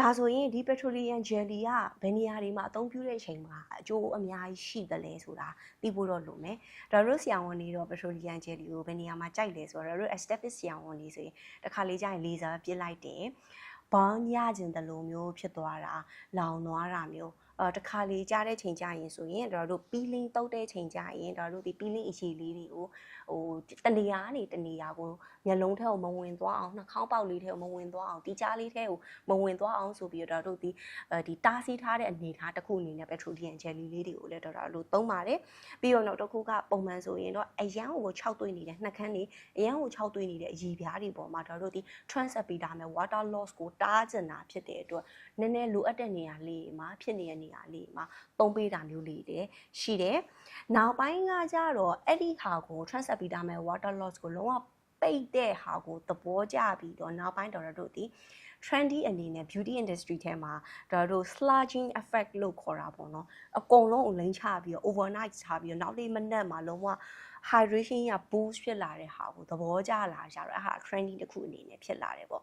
ဒါဆိုရင်ဒီ petroleum jelly ကဘယ်နေရာတွေမှာအသုံးပြုတဲ့အချိန်မှာအကျိုးအများကြီးရှိတယ်လဲဆိုတာသိဖို့တော့လိုမယ်ဒါတို့ဆရာဝန်တွေတော့ petroleum jelly ကိုဘယ်နေရာမှာကြိုက်လဲဆိုတော့တို့ aesthetic ဆရာဝန်တွေဆိုရင်တစ်ခါလေးကျရင် laser ပြစ်လိုက်တယ်ဘောင်းရကျင်တယ်လို့မျိုးဖြစ်သွားတာလောင်သွားတာမျိုး အဲတခါလေကြားတဲ့ချိန်ကြရင်ဆိုရင်တို့တို့ပီလင်းတုတ်တဲ့ချိန်ကြရင်တို့တို့ဒီပီလင်းအရှိလေးတွေကိုဟိုတနေရာကနေတနေရာကိုမျက်လုံးထဲကိုမဝင်သွားအောင်နှာခေါင်းပေါက်လေးထဲကိုမဝင်သွားအောင်ဒီကြားလေးထဲကိုမဝင်သွားအောင်ဆိုပြီးတော့တို့ဒီအဲဒီတားဆီးထားတဲ့အနေအထားတစ်ခုအနေနဲ့ petroleum jelly လေးတွေကိုလည်းတော်တော်လို့သုံးပါတယ်ပြီးတော့နောက်တစ်ခုကပုံမှန်ဆိုရင်တော့အရန်ကို6သွင်းနေတဲ့နှာခမ်းတွေအရန်ကို6သွင်းနေတဲ့အရည်ပြားတွေပေါ်မှာတော်တို့ဒီ transapita နဲ့ water loss ကိုတားကျင်တာဖြစ်တဲ့အတွက်နည်းနည်းလိုအပ်တဲ့နေရာလေးတွေမှာဖြစ်နေတဲ့နေရာလေးတွေမှာသုံးပေးတာမျိုးလေးတွေရှိတယ်နောက်ပိုင်းကကြတော့အဲ့ဒီဟာကို transapita နဲ့ water loss ကိုလုံးဝပိတ်တဲ့ဟာကိုသဘောကျပြီးတော့နောက်ပိုင်းတော်တို့ဒီ trendy အနေနဲ့ beauty industry ထဲမှာဒါတို့ sludging effect လို့ခေါ်တာပေါ့နော်အကုန်လုံးအလိမ့်ချပြီးတော့ overnight ချပြီးတော့နောက်လေးမနက်မှာလုံးဝ hydration ရ boost ဖြစ်လာတဲ့ဟာကိုသဘောကျလာကြတော့အဲ့ဟာ trendy တစ်ခုအနေနဲ့ဖြစ်လာတယ်ပေါ့